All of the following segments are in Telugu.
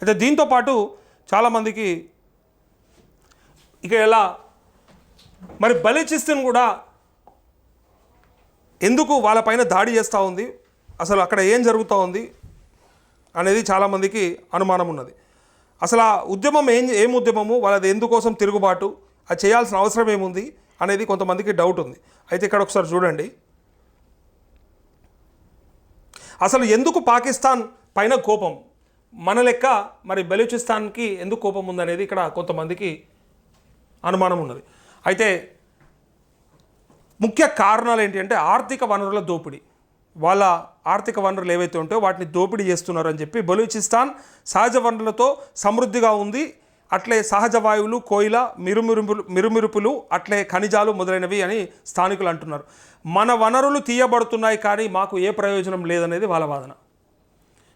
అయితే దీంతో పాటు చాలామందికి ఇక ఎలా మరి బలిచిస్తుని కూడా ఎందుకు వాళ్ళపైన దాడి చేస్తూ ఉంది? అసలు అక్కడ ఏం జరుగుతూ ఉంది? అనేది చాలామందికి అనుమానం ఉన్నది. అసలు ఆ ఉద్యమం ఏం ఏం ఉద్యమము? వాళ్ళది ఎందుకోసం తిరుగుబాటు? అది చేయాల్సిన అవసరం ఏముంది? అనేది కొంతమందికి డౌట్ ఉంది. అయితే ఇక్కడ ఒకసారి చూడండి. అసలు ఎందుకు పాకిస్తాన్ పైన కోపం? మన లెక్క మరి బెలూచిస్తాన్కి ఎందుకు కోపం ఉందనేది ఇక్కడ కొంతమందికి అనుమానం ఉన్నది. అయితే ముఖ్య కారణాలు ఏంటి అంటే ఆర్థిక వనరుల దోపిడీ. వాళ్ళ ఆర్థిక వనరులు ఏవైతే ఉంటాయో వాటిని దోపిడీ చేస్తున్నారని చెప్పి బలూచిస్తాన్ సహజ వనరులతో సమృద్ధిగా ఉంది. అట్లే సహజ వాయువులు కోయిల మిరుమిరుపులు మిరుమిరుపులు అట్లే ఖనిజాలు మొదలైనవి అని స్థానికులు అంటున్నారు. మన వనరులు తీయబడుతున్నాయి కానీ మాకు ఏ ప్రయోజనం లేదనేది వాళ్ళ వాదన.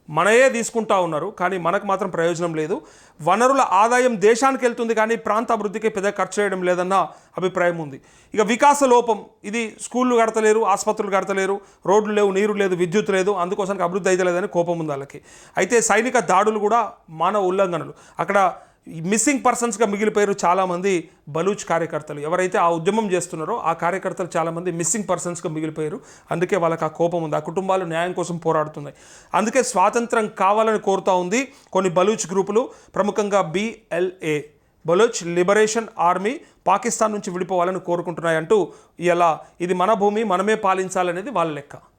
మనయే తీసుకుంటా ఉన్నారు కానీ మనకు మాత్రం ప్రయోజనం లేదు. వనరుల ఆదాయం దేశానికి వెళ్తుంది కానీ ప్రాంత అభివృద్ధికి పెద్ద ఖర్చు చేయడం లేదన్న అభిప్రాయం ఉంది. ఇక వికాస లోపం ఇది స్కూళ్ళు కడతలేరు ఆసుపత్రులు కడతలేరు రోడ్లు లేవు నీరు లేదు విద్యుత్ లేదు అందుకోసానికి అభివృద్ధి అయితే లేదని కోపం ఉంది వాళ్ళకి. అయితే సైనిక దాడులు కూడా మానవ ఉల్లంఘనలు. అక్కడ మిస్సింగ్ పర్సన్స్గా మిగిలిపోయారు చాలామంది బలూచ్ కార్యకర్తలు. ఎవరైతే ఆ ఉద్యమం చేస్తున్నారో ఆ కార్యకర్తలు చాలామంది మిస్సింగ్ పర్సన్స్గా మిగిలిపోయారు. అందుకే వాళ్ళకి ఆ కోపం ఉంది. ఆ కుటుంబాలు న్యాయం కోసం పోరాడుతున్నాయి. అందుకే స్వాతంత్రం కావాలని కోరుతూ ఉంది కొన్ని బలూచ్ గ్రూపులు. ప్రముఖంగా BLA Baloch liberation army Pakistan నుంచి విడిపోవాలని కోరుకుంటున్నాయంటూ ఇలా ఇది మన భూమి మనమే పాలించాలనేది వాళ్ళ లెక్క.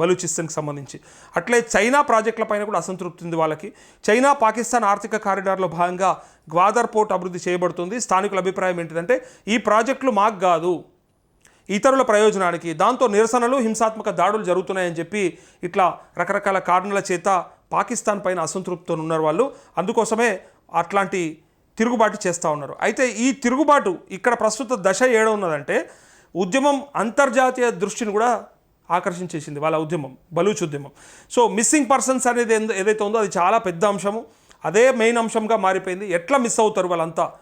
బలూచిస్తాన్కి సంబంధించి. అట్లే చైనా ప్రాజెక్టులపైన కూడా అసంతృప్తి ఉంది వాళ్ళకి. చైనా పాకిస్తాన్ ఆర్థిక కారిడార్లో భాగంగా గ్వాదర్ పోర్ట్ అభివృద్ధి చేయబడుతుంది. స్థానికుల అభిప్రాయం ఏంటిదంటే ఈ ప్రాజెక్టులు మాకు కాదు. ఇతరుల ప్రయోజనానికి దాంతో నిరసనలు హింసాత్మక దాడులు జరుగుతున్నాయని చెప్పి ఇట్లా రకరకాల కారణాల చేత పాకిస్తాన్ పైన అసంతృప్తితో ఉన్నారు వాళ్ళు. అందుకోసమే అట్లాంటి తిరుగుబాటు చేస్తూ ఉన్నారు. అయితే ఈ తిరుగుబాటు ఇక్కడ ప్రస్తుత దశ ఏడ ఉన్నదంటే ఉద్యమం అంతర్జాతీయ దృష్టిని కూడా ఆకర్షించేసింది వాళ్ళ ఉద్యమం బలూచ్ ఉద్యమం. సో మిస్సింగ్ పర్సన్స్ అనేది ఎందు- ఏదైతే ఉందో అది చాలా పెద్ద అంశము. అదే మెయిన్ అంశంగా మారిపోయింది. ఎట్లా మిస్ అవుతారు వాళ్ళంతా?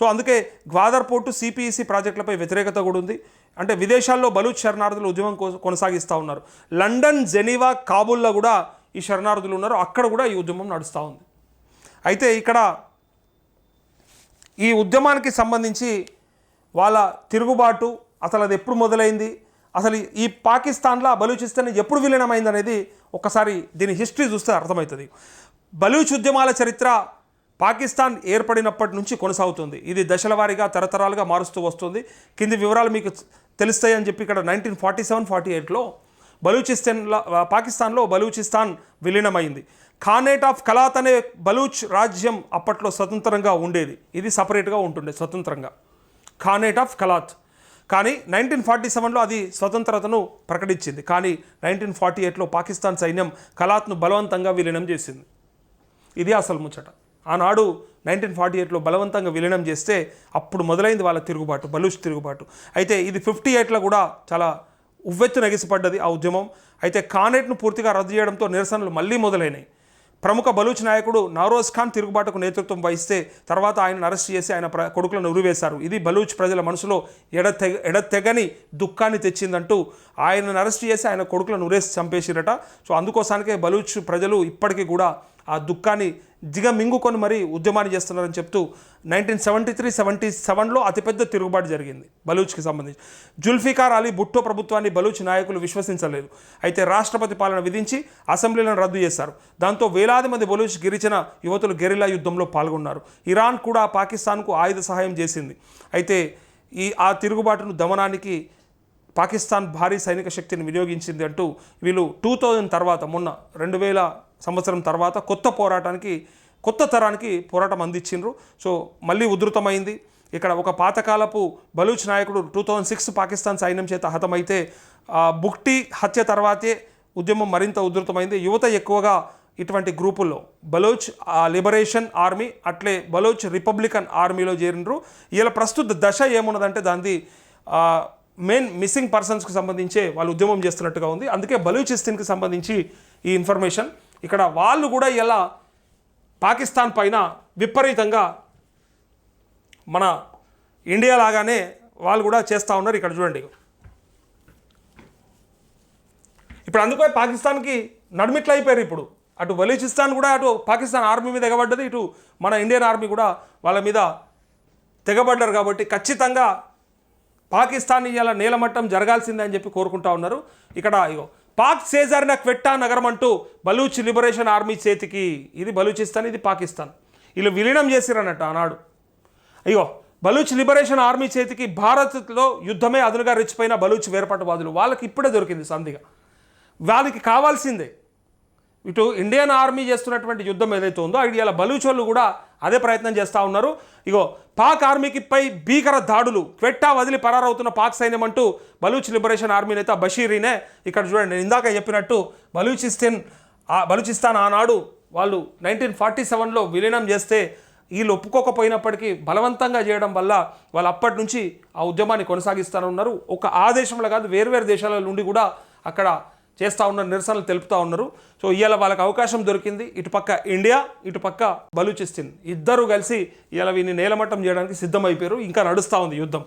సో అందుకే గ్వాదర్ పోర్టు సిపిఈసి ప్రాజెక్టులపై వ్యతిరేకత కూడా ఉంది. అంటే విదేశాల్లో బలూచ్ శరణార్థులు ఉద్యమం కొనసాగిస్తూ ఉన్నారు. లండన్ జెనీవా కాబుల్లో కూడా ఈ శరణార్థులు ఉన్నారు. అక్కడ కూడా ఈ ఉద్యమం నడుస్తూ ఉంది. అయితే ఇక్కడ ఈ ఉద్యమానికి సంబంధించి వాళ్ళ తిరుగుబాటు అసలు అది ఎప్పుడు మొదలైంది? అసలు ఈ పాకిస్తాన్లో బలూచిస్తాన్ ఎప్పుడు విలీనమైంది అనేది ఒకసారి దీని హిస్టరీ చూస్తే అర్థమవుతుంది. బలూచ్ ఉద్యమాల చరిత్ర పాకిస్తాన్ ఏర్పడినప్పటి నుంచి కొనసాగుతుంది. ఇది దశల వారీగా తరతరాలుగా మారుస్తూ వస్తుంది. కింది వివరాలు మీకు తెలుస్తాయి అని చెప్పి ఇక్కడ నైన్టీన్ ఫార్టీ సెవెన్ ఫార్టీ ఎయిట్లో బలూచిస్తాన్లో పాకిస్తాన్లో బలూచిస్తాన్ విలీనమైంది. ఖానేట్ ఆఫ్ కలాత్ అనే బలూచ్ రాజ్యం అప్పట్లో స్వతంత్రంగా ఉండేది. ఇది సపరేట్గా ఉంటుండే స్వతంత్రంగా. Khanate of Kalat. కానీ నైన్టీన్ ఫార్టీ సెవెన్లో అది స్వతంత్రతను ప్రకటించింది. కానీ నైన్టీన్ ఫార్టీ ఎయిట్లో పాకిస్తాన్ సైన్యం కలాత్ను బలవంతంగా విలీనం చేసింది. ఇది అసలు ముచ్చట. ఆనాడు నైన్టీన్ ఫార్టీ ఎయిట్లో బలవంతంగా విలీనం చేస్తే అప్పుడు మొదలైంది వాళ్ళ తిరుగుబాటు బలుష్ తిరుగుబాటు. అయితే ఇది ఫిఫ్టీ ఎయిట్లో కూడా చాలా ఉవ్వెత్తు నగిసిపడ్డది ఆ ఉద్యమం. అయితే కానేట్ను పూర్తిగా రద్దు చేయడంతో నిరసనలు మళ్ళీ మొదలైనాయి. ప్రముఖ బలూచ్ నాయకుడు నవరోజ్ ఖాన్ తిరుగుబాటుకు నేతృత్వం వహిస్తే తర్వాత ఆయనను అరెస్ట్ చేసి ఆయన ప్ర కొడుకులను ఉరివేశారు. ఇది బలూచ్ ప్రజల మనసులో ఎడతెగ ఎడతెగని దుఃఖాన్ని తెచ్చిందంటూ ఆయనను అరెస్ట్ చేసి ఆయన కొడుకులను ఉరేసి చంపేసిరట. సో అందుకోసానికే బలూచ్ ప్రజలు ఇప్పటికీ కూడా ఆ దుఃఖాన్ని జిగమింగుకొని మరీ ఉద్యమాన్ని చేస్తున్నారని చెప్తూ నైన్టీన్ సెవెంటీ త్రీ సెవెంటీ సెవెన్లో అతిపెద్ద తిరుగుబాటు జరిగింది బలూచ్కి సంబంధించి. జుల్ఫికార్ అలీ భుట్టో ప్రభుత్వాన్ని బలూచ్ నాయకులు విశ్వసించలేదు. అయితే రాష్ట్రపతి పాలన విధించి అసెంబ్లీలను రద్దు చేశారు. దాంతో వేలాది మంది బలూచ్ గిరిజన యువతులు గెరిలా యుద్ధంలో పాల్గొన్నారు. ఇరాన్ కూడా పాకిస్తాన్కు ఆయుధ సహాయం చేసింది. అయితే ఈ ఆ తిరుగుబాటును దమనానికి పాకిస్తాన్ భారీ సైనిక శక్తిని వినియోగించింది అంటూ వీళ్ళు టూ థౌజండ్ తర్వాత మొన్న రెండు వేల సంవత్సరం తర్వాత కొత్త పోరాటానికి కొత్త తరానికి పోరాటం అందించిండ్రు. సో మళ్ళీ ఉధృతమైంది. ఇక్కడ ఒక పాతకాలపు బలూచ్ నాయకుడు టూ థౌజండ్ సిక్స్ పాకిస్తాన్ సైన్యం చేత హతమైతే బుక్టీ హత్య తర్వాతే ఉద్యమం మరింత ఉధృతమైంది. యువత ఎక్కువగా ఇటువంటి గ్రూపుల్లో బలోచ్ లిబరేషన్ ఆర్మీ అట్లే బలోచ్ రిపబ్లికన్ ఆర్మీలో చేరినరు ఇలా ప్రస్తుత దశ ఏమున్నదంటే దాన్ని మెయిన్ మిస్సింగ్ పర్సన్స్కి సంబంధించే వాళ్ళు ఉద్యమం చేస్తున్నట్టుగా ఉంది. అందుకే బలూచిస్తాన్కి సంబంధించి ఈ ఇన్ఫర్మేషన్ ఇక్కడ వాళ్ళు కూడా ఇలా పాకిస్తాన్ పైన విపరీతంగా మన ఇండియా లాగానే వాళ్ళు కూడా చేస్తూ ఉన్నారు ఇక్కడ చూడండి. ఇప్పుడు అందుకే పాకిస్తాన్కి నడుమిట్లు అయిపోయారు ఇప్పుడు. అటు బలూచిస్తాన్ కూడా అటు పాకిస్తాన్ ఆర్మీ మీద ఎగబడ్డది ఇటు మన ఇండియన్ ఆర్మీ కూడా వాళ్ళ మీద తెగబడ్డారు కాబట్టి ఖచ్చితంగా పాకిస్తాన్ ఇలా నేలమట్టం జరగాల్సిందే అని చెప్పి కోరుకుంటా ఉన్నారు. ఇక్కడ ఇగో పాక్ సేజారిన క్వెట్టా నగరం అంటూ బలూచ్ లిబరేషన్ ఆర్మీ చేతికి ఇది బలూచిస్తాన్ ఇది పాకిస్తాన్. వీళ్ళు విలీనం చేసిరన్నట్టు ఆనాడు. అయ్యో బలూచ్ లిబరేషన్ ఆర్మీ చేతికి భారత్లో యుద్ధమే అదునుగా రెచ్చిపోయిన బలూచ్ వేర్పాటువాదులు వాళ్ళకి ఇప్పుడే దొరికింది సంధిగా. వాళ్ళకి కావాల్సిందే. ఇటు ఇండియన్ ఆర్మీ చేస్తున్నటువంటి యుద్ధం ఏదైతే ఉందో ఇవాళ వాళ్ళు కూడా అదే ప్రయత్నం చేస్తూ ఉన్నారు. ఇగో పాక్ ఆర్మీకిపై భీకర దాడులు క్వెట్టా వదిలి పరారవుతున్న పాక్ సైన్యం అంటూ బలూచ్ లిబరేషన్ ఆర్మీ నేత బషీరీనే ఇక్కడ చూడండి నేను ఇందాక చెప్పినట్టు బలూచిస్తాన్ ఆ- బలూచిస్తాన్ ఆనాడు వాళ్ళు నైన్టీన్ ఫార్టీ సెవెన్లో విలీనం చేస్తే వీళ్ళు ఒప్పుకోకపోయినప్పటికీ బలవంతంగా చేయడం వల్ల వాళ్ళు అప్పటి నుంచి ఆ ఉద్యమాన్ని కొనసాగిస్తూనే ఉన్నారు ఒక ఆ దేశంలో కాదు వేర్వేరు దేశాల నుండి కూడా అక్కడ చేస్తూ ఉన్న నిరసనలు తెలుపుతూ ఉన్నారు. సో ఇవాళ వాళ్ళకి అవకాశం దొరికింది. ఇటుపక్క ఇండియా ఇటుపక్క బలూచిస్తాన్. ఇద్దరు కలిసి ఇవాళ వీని నేలమట్టం చేయడానికి సిద్ధమైపోయారు. ఇంకా నడుస్తూ ఉంది యుద్ధం.